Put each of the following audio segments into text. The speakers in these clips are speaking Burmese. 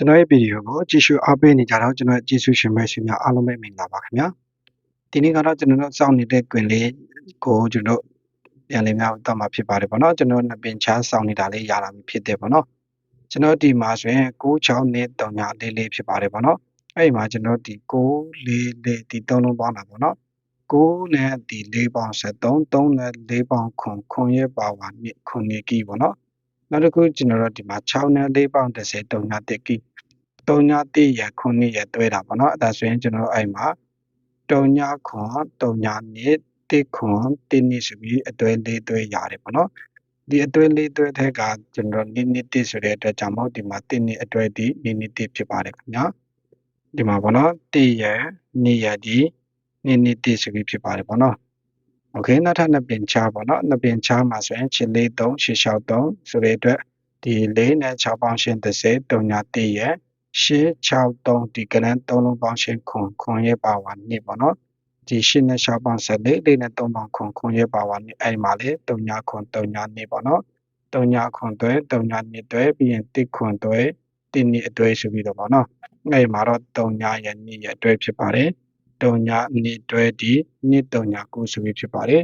ကျွန်တော်ရဲ့ဗီဒီယိုကိုကြည့်ရှုအားပေးနေကြတော့ကျွန်တော်ရဲ့ကျေးဇူးရှင်ပဲရှင်များအားလုံးပဲမင်္ဂလာပါခင်ဗျာဒီနေ့ကတော့ကျွန်တော်တို့စောင့်နေတဲ့တွင်လေးကိုကျွန်တော်ပြန်လည်များတော့မှာဖြစ်ပါတယ်ပေါ့နော်ကျွန်တော်နှစ်ပင်ချားစောင့်နေတာလေးရလာပြီဖြစ်တယ်ပေါ့နော်ကျွန်တော်ဒီမှာဆိုရင်96နဲ့3ညလေးလေးဖြစ်ပါတယ်ပေါ့နော်အဲ့ဒီမှာကျွန်တော်ဒီ6လေးလေးဒီ3လုံးပေါင်းတာပေါ့နော်9နဲ့ဒီ4ပေါင်း73 3နဲ့4ပေါင်းခွန်ခွန်ရဲ့ပါဝါနှစ်ခွန်နေကီပေါ့နော် နောက်တစ်ခုကျွန်တော်တို့ဒီမှာ6နဲ့4ပေါင်း30 3ညတက်ကီ3ည1ရ9ရတွဲတာပေါ့နော်အဲဒါဆိုရင်ကျွန်တော်တို့အဲ့မှာ3ညခွန်3ညနှစ်1ခွန်1နှစ်ဆိုပြီးအတွဲ၄တွဲရတယ်ပေါ့နော်ဒီအတွဲ၄တွဲထက်ကကျွန်တော်နှစ်နှစ်1ဆိုတဲ့အတွက်ကြောင့်မို့ဒီမှာ1နှစ်အတွဲဒီနှစ်နှစ်1ဖြစ်ပါတယ်ခင်ဗျာဒီမှာပေါ့နော်1ရ2ရဒီနှစ်နှစ်1ဆိုပြီးဖြစ်ပါတယ်ပေါ့နော် โอเคနောက်ထပ်နှစ်ပင်ချားပေါ့နော်နှစ်ပင်ချားမှာဆိုရင်ချစ်လေး3 6 6 3ဆိုတဲ့အတွက်ဒီ4နဲ့6ပေါင်းရှင်း30 3ည1ရ863ဒီကနန်း3လုံးပေါင်းရှင်းခွန်ခွန်ရဲ့ပါဝါ2ပေါ့နော်ဒီ8နဲ့6ပေါင်း14 4နဲ့3ပေါင်းခွန်ခွန်ရဲ့ပါဝါ2အဲ့မှာလေ3ညခွန်3ည2ပေါ့နော်3ညခွန်တွဲ3ည2တွဲပြီးရင်1ခွန်တွဲ1နှစ်အတွဲဆိုပြီးတော့ပေါ့နော်အဲ့မှာတော့3ညရဲ့2ရဲ့အတွဲဖြစ်ပါတယ် 3ည2တွဲဒီ2 3ည9ဆိုပြီးဖြစ်ပါတယ်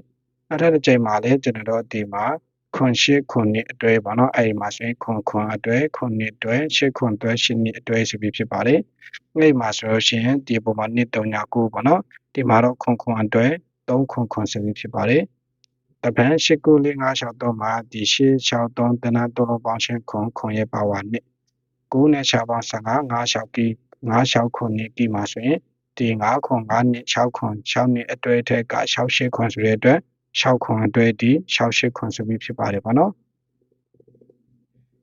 အဲ့ဒါတစ်ချိန်မှာလေကျွန်တော်တို့ဒီမှာခွန်ရှိခွန်နှစ်အတွဲပေါ့နော်အဲ့ဒီမှာဆိုရင်ခွန်ခွန်အတွဲခွန်နှစ်အတွဲရှစ်ခွန်အတွဲရှစ်နှစ်အတွဲဆိုပြီးဖြစ်ပါတယ်အဲ့ဒီမှာဆိုလို့ရှိရင်ဒီပုံမှာနှစ်3ည9ပေါ့နော်ဒီမှာတော့ခွန်ခွန်အတွဲ3ခွန်ခွန်ဆိုပြီးဖြစ်ပါတယ်တပန်ရှစ်ကိုလေး9 6 3မှာဒီရှစ်6 3တနာ3လုံးပေါင်းရှင်းခွန်ခွန်ရဲ့ပါဝါနှစ်9နဲ့6ပေါင်း15 9 6ကီ9 6ခွန်နှစ်ကီမှာဆိုရင် ဒီ9ခွန်9နှစ်6ခွန်6နှစ်အတွဲထက်က6 8ခွန်ဆိုတဲ့အတွက်6ခွန်အတွဲဒီ6 8ခွန်ဆိုပြီးဖြစ်ပါတယ်ပေါ့နော်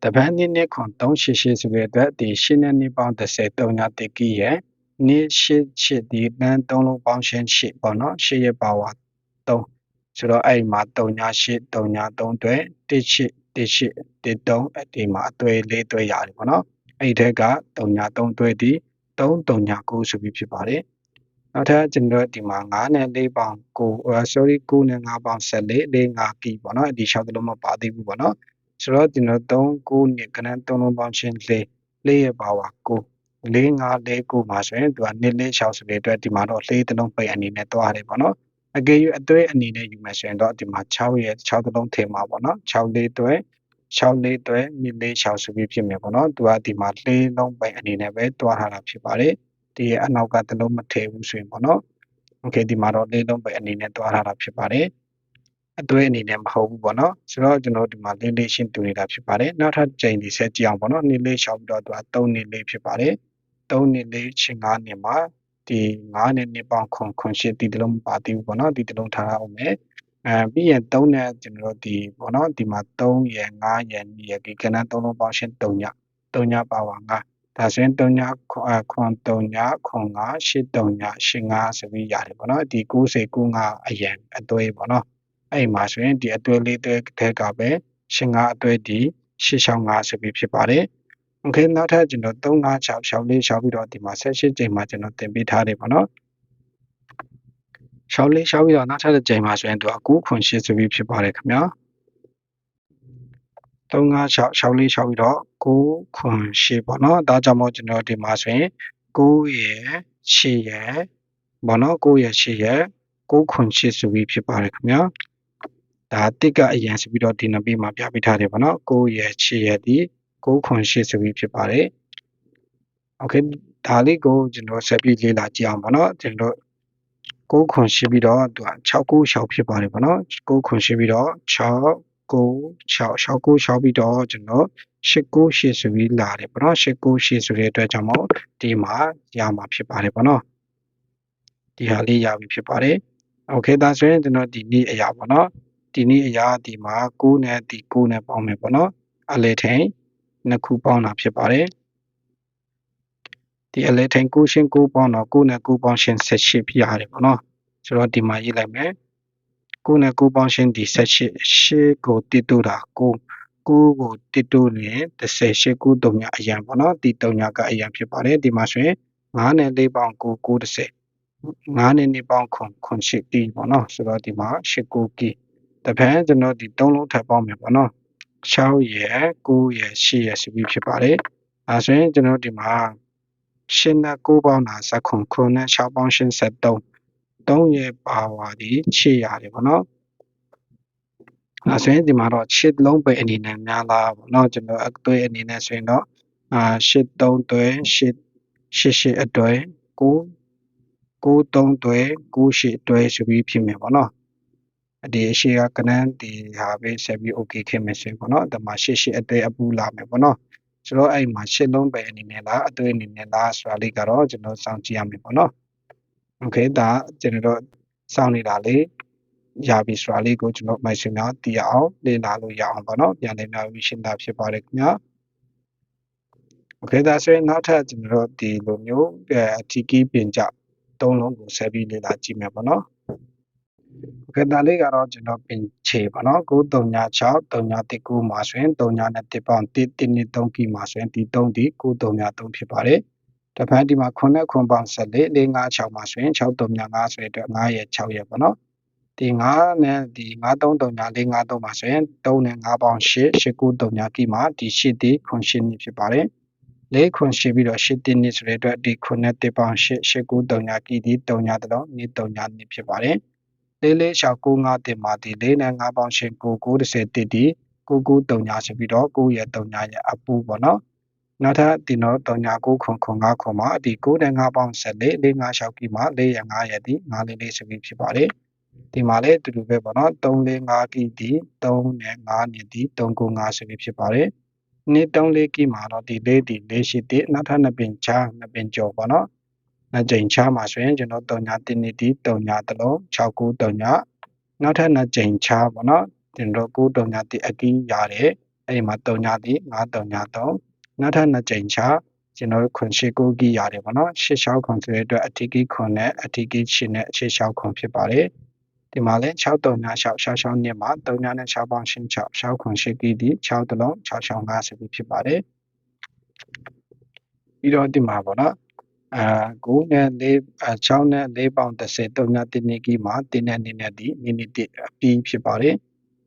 တပန်းနှစ်နှစ်ခွန်388ဆိုတဲ့အတွက်ဒီ8နဲ့နှစ်ပေါင်း30 3ညတကီရဲ့နှစ်8 8ဒီနန်း3လုံးပေါင်းရှင်း8ပေါ့နော်8ရဲ့ပါဝါ3ဆိုတော့အဲ့မှာ3ည8 3ည3တွဲ1 8 1 8 1 3အဒီမှာအသွဲလေးသွဲရတယ်ပေါ့နော်အဲ့ဒီထက်က3ည3တွဲဒီ 3 3ည9ဆိုပြီးဖြစ်ပါတယ်နောက်ထပ်ကျွန်တော်ဒီမှာ9နဲ့4ပေါင်9 sorry 9နဲ့5ပေါင်14 4 5ကီပေါ့နော်ဒီ6တလုံးမပါသေးဘူးပေါ့နော်ဆိုတော့ကျွန်တော်3 9နဲ့ကနန်း3လုံးပေါင်းချင်း4 4ရဲ့ပါဝါ9 4 5 4 9မှာဆိုရင်သူကနှစ်လေး6ဆိုတဲ့အတွက်ဒီမှာတော့4တလုံးပိတ်အနေနဲ့တွားတယ်ပေါ့နော်အကယ်၍အသွဲအနေနဲ့ယူမယ်ဆိုရင်တော့ဒီမှာ6ရဲ့6တလုံးထည့်မှာပေါ့နော်6လေးတွဲ 6လေးတွဲမြစ်လေး6ဆိုပြီးဖြစ်မယ်ပေါ့နော်သူကဒီမှာလေးလုံးပိတ်အနေနဲ့ပဲတွားထားတာဖြစ်ပါတယ်ဒီအနောက်ကတလုံးမထည့်ဘူးဆိုရင်ပေါ့နော်โอเคဒီမှာတော့လေးလုံးပဲအနေနဲ့တွားထားတာဖြစ်ပါတယ်အသွေးအနေနဲ့မဟုတ်ဘူးပေါ့နော်ဆိုတော့ကျွန်တော်ဒီမှာလေးလေးရှင်းတူနေတာဖြစ်ပါတယ်နောက်ထပ်ချိန်ဒီဆက်ကြည့်အောင်ပေါ့နော်နေ့လေးရှောက်ပြီးတော့သူက3နေ့လေးဖြစ်ပါတယ်3နေ့လေးချင်း9နှစ်မှာဒီ9နှစ်နှစ်ပေါင်းခွန်ခွန်ရှစ်ဒီတလုံးမပါသေးဘူးပေါ့နော်ဒီတလုံးထားအောင်မယ် အဲပြီးရင်3နဲ့ကျွန်တော်တို့ဒီပေါ့နော်ဒီမှာ3ရယ်5ရယ်2ရယ်ဒီကနန်း3လုံးပေါင်းရှင်း3ည3ညပါဝါ9ဒါဆိုရင်3ညခွန်3ညခွန်9 8 3ည8 5ဆိုပြီးရတယ်ပေါ့နော်ဒီ90 95အရင်အသွေးပေါ့နော်အဲ့မှာဆိုရင်ဒီအသွေးလေးတဲ့ထဲကပဲ8 5အသွေးဒီ865ဆိုပြီးဖြစ်ပါတယ်โอเคနောက်ထပ်ကျွန်တော်356 6လေး6ပြီးတော့ဒီမှာ18ချိန်မှာကျွန်တော်သင်ပေးထားတယ်ပေါ့နော် ရှောင်းလင်းရှောင်းပြီးတော့နောက်ထပ်တစ်ကြိမ်မှာဆိုရင်သူက9ခွန်8ဆိုပြီးဖြစ်ပါတယ်ခင်ဗျာ356ရှောင်းလင်းရှောင်းပြီးတော့9ခွန်8ပေါ့နော်ဒါကြောင့်မို့ကျွန်တော်ဒီမှာဆိုရင်9ရဲ့8ရဲ့ပေါ့နော်9ရဲ့8ရဲ့9ခွန်8ဆိုပြီးဖြစ်ပါတယ်ခင်ဗျာဒါတစ်ကအရင်ဆိုပြီးတော့ဒီနံပါတ်မှာပြပေးထားတယ်ပေါ့နော်9ရဲ့6ရဲ့ဒီ9ခွန်8ဆိုပြီးဖြစ်ပါတယ် okay ဒါလေးကိုကျွန်တော်ဆက်ပြီးလေ့လာကြည့်အောင်ပေါ့နော်ကျွန်တော် 9ခွန်8ပြီးတော့သူက6 9 6ဖြစ်ပါတယ်ပေါ့နော်9ခွန်8ပြီးတော့6 9 6 6 9 6ပြီးတော့ကျွန်တော်8 9 8ဆိုပြီးလာတယ်ပေါ့နော်8 9 8ဆိုတဲ့အတွက်ကြောင့်မို့ဒီမှာရမှာဖြစ်ပါတယ်ပေါ့နော်ဒီဟာလေးရပြီဖြစ်ပါတယ်โอเคဒါဆိုရင်ကျွန်တော်ဒီနေ့အရာပေါ့နော်ဒီနေ့အရာဒီမှာ9နဲ့ဒီ9နဲ့ပေါင်းမယ်ပေါ့နော်အလဲထိန်နှစ်ခုပေါင်းတာဖြစ်ပါတယ် ဒီအလဲထိန်9ရှင်း9ပေါင်းတော့9နဲ့9ပေါင်းရှင်း18ပြရတယ်ပေါ့နော်ဆိုတော့ဒီမှာရေးလိုက်မယ်9နဲ့9ပေါင်းရှင်းဒီ18 8ကိုတစ်တူတာ9 9ကိုတစ်တူနေ18 9 3ညအရန်ပေါ့နော်ဒီ3ညကအရန်ဖြစ်ပါတယ်ဒီမှာဆိုရင်9နဲ့4ပေါင်း9 9 30 9နဲ့2ပေါင်းခွန်ခွန်8ကီပေါ့နော်ဆိုတော့ဒီမှာ8 9ကီတပန်းကျွန်တော်ဒီ3လုံးထပ်ပေါင်းမယ်ပေါ့နော်6ရယ်9ရယ်10ရယ်ဆိုပြီးဖြစ်ပါတယ်အဲဆိုရင်ကျွန်တော်တို့ဒီမှာ ရှင်းနဲ့9ပေါင်းတာဇခွန်ခွန်နဲ့6ပေါင်း83 3ရဲ့ပါဝါဒီ6ရတယ်ပေါ့နော်အဲဆိုရင်ဒီမှာတော့ရှစ်လုံးပဲအနေနဲ့များလာပေါ့နော်ကျွန်တော်အတွေ့အနေနဲ့ဆိုရင်တော့အာရှစ်3တွဲရှစ်ရှစ်ရှစ်အတွဲ9 9 3တွဲ9ရှစ်အတွဲဆိုပြီးဖြစ်မယ်ပေါ့နော်ဒီအရှိကကနန်းဒီဟာပဲဆက်ပြီး okay ခင်မယ်ဆိုရင်ပေါ့နော်ဒီမှာရှစ်ရှစ်အတွဲအပူလာမယ်ပေါ့နော် ဆိုတော့အဲ့မှာရှစ်လုံးပဲအနေနဲ့လားအတွေ့အနေနဲ့လားဆိုတာလေးကတော့ကျွန်တော်စောင့်ကြည့်ရမယ်ပေါ့နော် okay ဒါကျွန်တော်တို့စောင့်နေတာလေးရပြီဆိုတာလေးကိုကျွန်တော်မိုက်ရှင်များသိရအောင်လေ့လာလို့ရအောင်ပေါ့နော်ပြန်လည်များပြီးရှင်းတာဖြစ်ပါတယ်ခင်ဗျာ okay ဒါဆိုရင်နောက်ထပ်ကျွန်တော်တို့ဒီလိုမျိုးအထီးကီးပင်ကြသုံးလုံးကိုဆက်ပြီးလေ့လာကြည့်မယ်ပေါ့နော် okay ဒါလေးကတော့ကျွန်တော်ပင်ခြေပေါ့နော်936 339မှာဆိုရင်39နဲ့တစ်ပေါင်း1 1နဲ့3ကီမှာဆိုရင်ဒီ3ဒီ933ဖြစ်ပါတယ်တဖန်ဒီမှာ9နဲ့9ပေါင်း14 456မှာဆိုရင်6355ဆိုရင်အတွက်9ရဲ့6ရဲ့ပေါ့နော်ဒီ9နဲ့ဒီ9339 453မှာဆိုရင်3နဲ့5ပေါင်း8 8939ကီမှာဒီ8ဒီခွန်8နှစ်ဖြစ်ပါတယ်လေးခွန်ရှိပြီးတော့8တင်းနှစ်ဆိုတဲ့အတွက်ဒီခွန်နဲ့တစ်ပေါင်း8 8939ကီဒီ3ညတလုံးနေ့3ညနှစ်ဖြစ်ပါတယ် လေးလေး6 95တင်မှာဒီလေးနဲ့5ပေါင်း8 9 90တစ်ဒီ99 3ညဆိုပြီးတော့9ရဲ့3ညရဲ့အပူပေါ့နော်နောက်ထပ်ဒီတော့3ည9ခွန်ခွန်5ခွန်မှာဒီ9နဲ့5ပေါင်း14 4 5 6ကီမှာ4ရဲ့5ရဲ့ဒီ9လေးလေးဆိုပြီးဖြစ်ပါတယ်ဒီမှာလည်းအတူတူပဲပေါ့နော်3 4 5ကီဒီ3နဲ့5နဲ့ဒီ3 9 5ဆိုပြီးဖြစ်ပါတယ်နှစ်3လေးကီမှာတော့ဒီလေးဒီလေးရှိတဲ့နောက်ထပ်နှစ်ပင်ချာနှစ်ပင်ကျော်ပေါ့နော် နှစ်ကြိမ်ချမှာဆိုရင်ကျွန်တော်3ညတင်းနေဒီ3ညတလုံး6 9 3ညနောက်ထပ်နှစ်ကြိမ်ချပေါ့နော်ကျွန်တော်9 3ညတိအကီးရတယ်အဲ့ဒီမှာ3ညတိ9 3ည3နောက်ထပ်နှစ်ကြိမ်ချကျွန်တော်ခွန်ရှိကိုကီးရတယ်ပေါ့နော်ရှစ်လျှောက်ခွန်ဆိုတဲ့အတွက်အထီးကီးခွန်နဲ့အထီးကီးရှင်နဲ့ရှစ်လျှောက်ခွန်ဖြစ်ပါတယ်ဒီမှာလဲ6 3ည6 6 6နှစ်မှာ3ညနဲ့6ပေါင်းရှင်း6 6ခွန်ရှိကီးဒီ6တလုံး6 6 5ဆိုပြီးဖြစ်ပါတယ်ပြီးတော့ဒီမှာပေါ့နော် အာ9နဲ့4 6နဲ့4ပေါင်း30 3ညတင်းနေကီးမှာတင်းနဲ့နေနဲ့ဒီမိနစ်1အပြီးဖြစ်ပါတယ်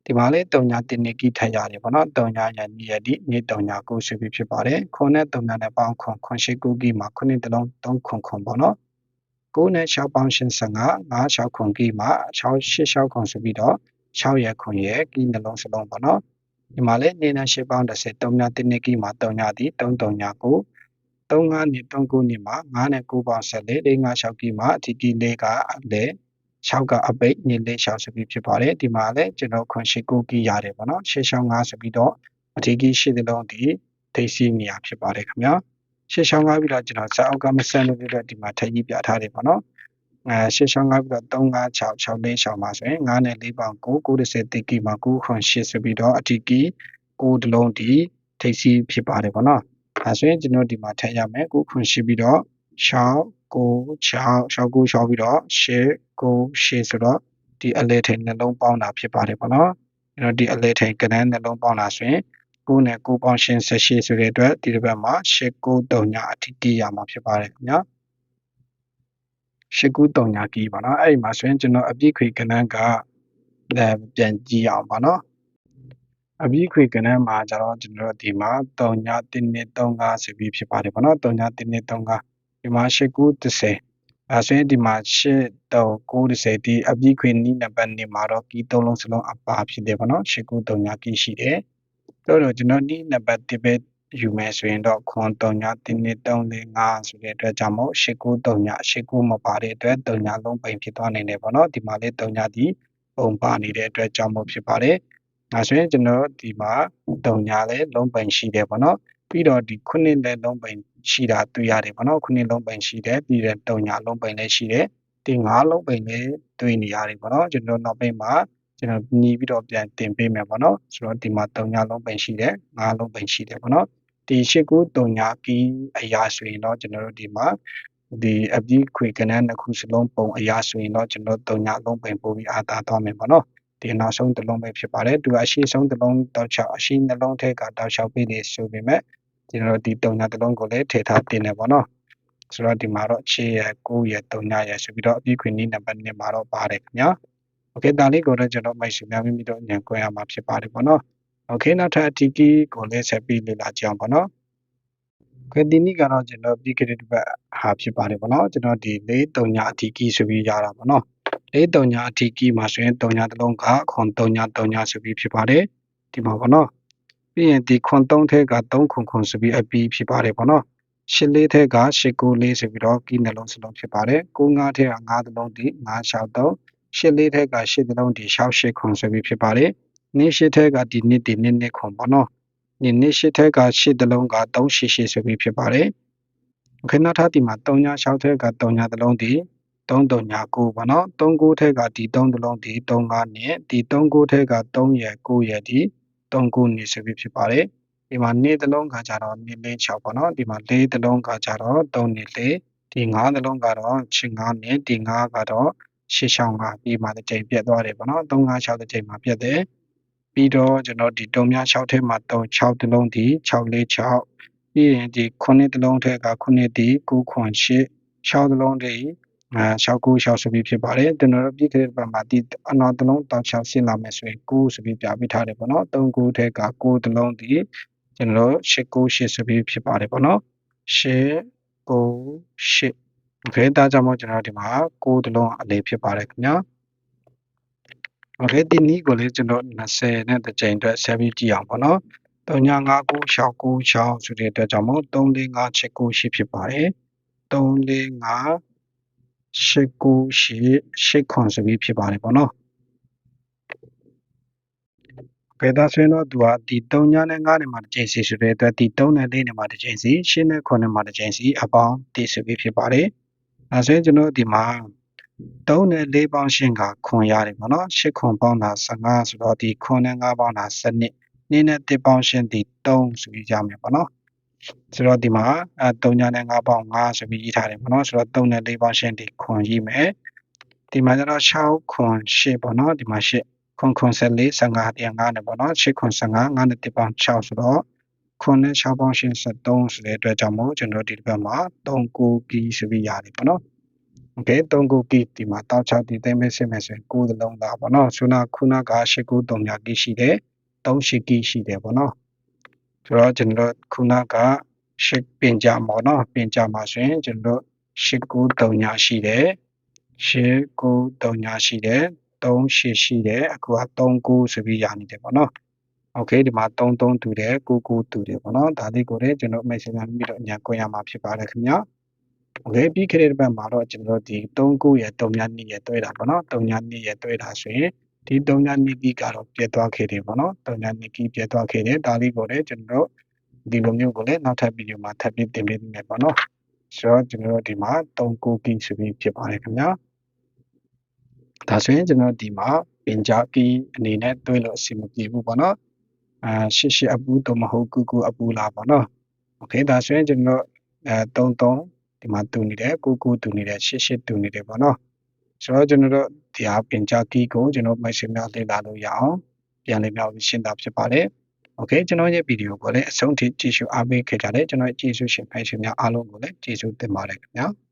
ဒီမှာလေ3ညာတင်းနေကီးထပ်ရတယ်ပေါ့နော်3ညာညာညီရဒီနေ3ညာကိုဆိုပြီးဖြစ်ပါတယ်ခွန်နဲ့3ညာနဲ့ပေါင်းခွန်ခွန်ရှိကိုကီးမှာခုနှစ်တလုံး3ခွန်ခွန်ပေါ့နော်9နဲ့6ပေါင်းရှင်း15 9 6ခွန်ကီးမှာ6 8 6ခွန်ဆိုပြီးတော့6ရခွန်ရကီးနှလုံးစလုံးပေါ့နော်ဒီမှာလေနေနဲ့8ပေါင်း30 3ညာတင်းနေကီးမှာ3ညာဒီ3 3ညာကို 35နှစ်39နှစ်မှာ9နဲ့9ပေါင်း14 4 5 6ကီမှာအထီးကီလေးကလည်း6ကအပိတ်နှစ်လေး6ဆိုပြီးဖြစ်ပါတယ်ဒီမှာလည်းကျွန်တော်ခွန်ရှိ9ကီရတယ်ပေါ့နော်6 6 5ဆိုပြီးတော့အထီးကီရှစ်လုံးဒီထိစီနေရဖြစ်ပါတယ်ခင်ဗျာ6 6 5ပြီးတော့ကျွန်တော်ဇာအောက်ကမဆန်လို့ပြီးတော့ဒီမှာထည့်ကြီးပြထားတယ်ပေါ့နော်အဲ6 6 5ပြီးတော့3 5 6 6 4 6မှာဆိုရင်9နဲ့4ပေါင်း9 90တိကီမှာ9ခွန်8ဆိုပြီးတော့အထီးကီ9တလုံးဒီထိစီဖြစ်ပါတယ်ပေါ့နော် ဒါဆိုရင်ကျွန်တော်ဒီမှာထည့်ရမယ်ကိုခွန်ရှိပြီးတော့6 9 6 6 9 6ပြီးတော့8 9 8ဆိုတော့ဒီအလဲထိန်နှလုံးပေါင်းတာဖြစ်ပါတယ်ပေါ့နော်အဲ့တော့ဒီအလဲထိန်ကနန်းနှလုံးပေါင်းတာဆိုရင်9နဲ့9ပေါင်းရှင်း18ဆိုတဲ့အတွက်ဒီတစ်ပတ်မှာ8 9 3ညအထိတီးရမှာဖြစ်ပါတယ်ခင်ဗျာ8 9 3ညကီးပါနော်အဲ့ဒီမှာဆိုရင်ကျွန်တော်အပြည့်ခွေကနန်းကပြန်ကြည့်အောင်ပါနော် အပြီးခွေကဏ္ဍမှာကျတော့ကျွန်တော်တို့ဒီမှာ3ည1နှစ်35ဆိုပြီးဖြစ်ပါတယ်ပေါ့နော်3ည1နှစ်35ဒီမှာ8 9 30အဲဆိုရင်ဒီမှာ8 3 90ဒီအပြီးခွေနီးနံပါတ်နေမှာတော့ကီးသုံးလုံးစလုံးအပါဖြစ်တယ်ပေါ့နော်8 9 3ညကီးရှိတယ်တော့တော့ကျွန်တော်နီးနံပါတ်1ပဲယူမယ်ဆိုရင်တော့ခွန်3ည1နှစ်3 4 5ဆိုတဲ့အတွက်ကြောင့်မို့8 9 3ည8 9မပါတဲ့အတွက်3ညလုံးပိန်ဖြစ်သွားနိုင်တယ်ပေါ့နော်ဒီမှာလေး3ညဒီပုံပါနေတဲ့အတွက်ကြောင့်မို့ဖြစ်ပါတယ် ဒါဆိုရင်ကျွန်တော်ဒီမှာတုံညာလဲလုံးပိန်ရှိတယ်ပေါ့နော်ပြီးတော့ဒီခုနှစ်လဲလုံးပိန်ရှိတာတွေ့ရတယ်ပေါ့နော်ခုနှစ်လုံးပိန်ရှိတယ်ပြီးတော့တုံညာလုံးပိန်လည်းရှိတယ်ဒီငါးလုံးပိန်လည်းတွေ့နေရတယ်ပေါ့နော်ကျွန်တော်နောက်ပိန်မှာကျွန်တော်ညီပြီးတော့ပြန်တင်ပေးမယ်ပေါ့နော်ဆိုတော့ဒီမှာတုံညာလုံးပိန်ရှိတယ်ငါးလုံးပိန်ရှိတယ်ပေါ့နော်ဒီရှစ်ကူတုံညာကီးအရာဆိုရင်တော့ကျွန်တော်တို့ဒီမှာဒီအပြီးခွေကနန်းတစ်ခုစလုံးပုံအရာဆိုရင်တော့ကျွန်တော်တုံညာလုံးပိန်ပို့ပြီးအာသာသွားမယ်ပေါ့နော် ဒီနောက်ဆုံးတစ်လုံးပဲဖြစ်ပါတယ်သူအရှိဆုံးတစ်လုံးတောက်ချောက်အရှိနှလုံးထက်ကတောက်ချောက်ပေးနေဆိုပေမဲ့ကျွန်တော်ဒီတုံညာတစ်လုံးကိုလည်းထည့်ထားတင်နေပါတော့ဆိုတော့ဒီမှာတော့6ရ9ရ3ရဆိုပြီးတော့အပြည့်ခွင့်နည်းနံပါတ်1မှာတော့ပါတယ်ခင်ဗျာโอเคဒါလေးကိုတော့ကျွန်တော်မိုက်ရှင်များမိမိတို့ညံခွဲရမှာဖြစ်ပါတယ်ပေါ့နော်โอเคနောက်ထပ်အတီကီကိုလည်းဆက်ပြီးလေ့လာကြအောင်ပေါ့နော် ခွေဒီနေ့ကတော့ကျွန်တော်ပြီးခဲ့တဲ့တစ်ပတ်ဟာဖြစ်ပါတယ်ပေါ့နော်ကျွန်တော်ဒီ၄တုံညာအထီးကြီးဆိုပြီးရတာပေါ့နော် ၄၃ညအထိကီးမှာဆိုရင်၃ညတစ်လုံးကခွန်၃ည၃ညဆိုပြီးဖြစ်ပါတယ်ဒီမှာပေါ့နော်ပြီးရင်ဒီခွန်၃ထဲက၃ခွန်ခွန်ဆိုပြီးအပီးဖြစ်ပါတယ်ပေါ့နော်ရှစ်လေးထဲကရှစ်ကိုလေးဆိုပြီးတော့ကီးနှလုံးစလုံးဖြစ်ပါတယ်ကိုငါးထဲကငါးသလုံးဒီငါးလျှောက်တော့ရှစ်လေးထဲကရှစ်သလုံးဒီလျှောက်ရှစ်ခွန်ဆိုပြီးဖြစ်ပါတယ်နေ့ရှစ်ထဲကဒီနေ့ဒီနေ့နေ့ခွန်ပေါ့နော်နေ့နေ့ရှစ်ထဲကရှစ်သလုံးက3 8 8ဆိုပြီးဖြစ်ပါတယ် okay နောက်ထပ်ဒီမှာ3ည6ထဲက3ညသလုံးဒီ 3 3ညာ9ပေါ့နော်3 9ထဲကဒီ3တလုံးဒီ3 5နဲ့ဒီ3 9ထဲက3ရယ်9ရယ်ဒီ3 9နေဆိုပြီးဖြစ်ပါတယ်ဒီမှာနေ့တလုံးကကြတော့နေ့လေး6ပေါ့နော်ဒီမှာလေးတလုံးကကြတော့3နေ့လေးဒီ9တလုံးကတော့6 9နဲ့ဒီ9ကတော့ရှစ်ချောင်းကပြီးမှတစ်ချိန်ပြတ်သွားတယ်ပေါ့နော်3 5 6တစ်ချိန်မှာပြတ်တယ်ပြီးတော့ကျွန်တော်ဒီတုံများ6ထဲမှာ3 6တလုံးဒီ6 4 6ပြီးရင်ဒီ9တလုံးထဲက9ဒီ9ခွန်8 6တလုံးဒီ 69 6ဆိုပြီးဖြစ်ပါတယ်ကျွန်တော်တို့ပြည်ခေတ်ပတ်မှာဒီအနောက်တလုံးတောက်ချောက်ရှင်းလာမယ်ဆိုရင်9ဆိုပြီးပြပေးထားတယ်ပေါ့နော်39ထဲက9တလုံးဒီကျွန်တော်တို့6 9ဆိုပြီးဖြစ်ပါတယ်ပေါ့နော်6 9 8 okay ဒါကြောင့်မို့ကျွန်တော်ဒီမှာ9တလုံးအလေးဖြစ်ပါတယ်ခင်ဗျာ okay ဒီနည်းကိုလည်းကျွန်တော်20နဲ့တစ်ကြိမ်အတွက်ဆက်ပြီးကြည့်အောင်ပေါ့နော်3 5 9 6 9 6ဆိုတဲ့အတွက်ကြောင့်မို့3 4 5 6 9 8ဖြစ်ပါတယ်3 4 5 89889ဆိုပြီးဖြစ်ပါတယ်ပေါ့နော်ဘယ်သားဆွေးတော့သူကဒီ3ညနဲ့9နဲ့မှာတစ်ချိန်စီဆိုတဲ့အတွက်ဒီ3နဲ့4နဲ့မှာတစ်ချိန်စီ8နဲ့9နဲ့မှာတစ်ချိန်စီအပေါင်းတည်ဆိုပြီးဖြစ်ပါတယ်အဲဆိုရင်ကျွန်တော်ဒီမှာ3နဲ့4ပေါင်းရှင်ကခွန်ရတယ်ပေါ့နော်8ခွန်ပေါင်းတာ15ဆိုတော့ဒီခွန်နဲ့9ပေါင်းတာ7နှစ်နည်းနဲ့1ပေါင်းရှင်ဒီ3ဆိုပြီးရမယ်ပေါ့နော် ဆိုတော့ဒီမှာအဲ3ညနဲ့9ပေါင်း5ဆိုပြီးရေးထားတယ်ပေါ့နော်ဆိုတော့3နဲ့4ပေါင်းရှင်းဒီခွန်ရေးမယ်ဒီမှာကျတော့6ခွန်8ပေါ့နော်ဒီမှာ8ခွန်ခွန်14 15တရား9နဲ့ပေါ့နော်8ခွန်15 9နဲ့1ပေါင်း6ဆိုတော့ခွန်နဲ့6ပေါင်းရှင်း73ဆိုတဲ့အတွက်ကြောင့်မို့ကျွန်တော်ဒီဘက်မှာ3ကိုကီဆိုပြီးရတယ်ပေါ့နော်โอเค3ကိုကီဒီမှာတောက်6ဒီသိမ့်မဲ့စစ်မဲ့ဆိုရင်9သလုံးသားပေါ့နော်ဆိုတော့ခုနက8ကို3ညာကီရှိတယ်3ရှိကီရှိတယ်ပေါ့နော် ဆိုတော့ကျွန်တော်ခုနကရှစ်ပင်ကြမှာเนาะပင်ကြမှာဆိုရင်ကျွန်တော်ရှစ်ကို3ညာရှိတယ်ရှစ်ကို3ညာရှိတယ်3ရှစ်ရှိတယ်အခုက3ကိုဆိုပြီးရနေတယ်ပေါ့နော်โอเคဒီမှာ3 3တူတယ်9 9တူတယ်ပေါ့နော်ဒါလေးကိုလည်းကျွန်တော် message နဲ့ပြီးတော့အညာကွင်ရမှာဖြစ်ပါတယ်ခင်ဗျာโอเคပြီးခဲ့တဲ့ဘက်မှာတော့ကျွန်တော်ဒီ3 9ရဲ့3ညာ2ရဲ့တွဲတာပေါ့နော်3ညာ2ရဲ့တွဲတာဆိုရင် ဒီ3ညာ2ကြီးကတော့ပြတ်သွားခဲ့တယ်ပေါ့နော်3ညာ2ကြီးပြတ်သွားခဲ့တယ်ဒါလေးကိုလည်းကျွန်တော်ဒီလိုမျိုးကိုလည်းနောက်ထပ်ဗီဒီယိုမှာထပ်ပြီးတင်ပေးနေပါတော့ဆိုတော့ကျွန်တော်ဒီမှာ3 9ကီဆိုပြီးဖြစ်ပါတယ်ခင်ဗျာဒါဆိုရင်ကျွန်တော်ဒီမှာပင်ကြကီအနေနဲ့တွဲလို့အဆင်မပြေဘူးပေါ့နော်အာရှစ်ရှစ်အပူတော့မဟုတ်ကူကူအပူလာပေါ့နော်โอเคဒါဆိုရင်ကျွန်တော်အဲ3 3ဒီမှာတူနေတယ်ကူကူတူနေတယ်ရှစ်ရှစ်တူနေတယ်ပေါ့နော် ဆိုတော့ကျွန်တော်တို့ဒီဟာပင်ကြားကီးကိုကျွန်တော်မိုက်ရှင်များလေ့လာလို့ရအောင်ပြန်လည်မြောက်ရှင်းတာဖြစ်ပါတယ်။ Okay ကျွန်တော်ရဲ့ဗီဒီယိုကိုလည်းအဆုံးထိကြည့်ရှုအားပေးခဲ့ကြတဲ့ကျွန်တော်ရဲ့ကျေးဇူးရှင်ဖိုင်ရှင်များအားလုံးကိုလည်းကျေးဇူးတင်ပါတယ်ခင်ဗျာ။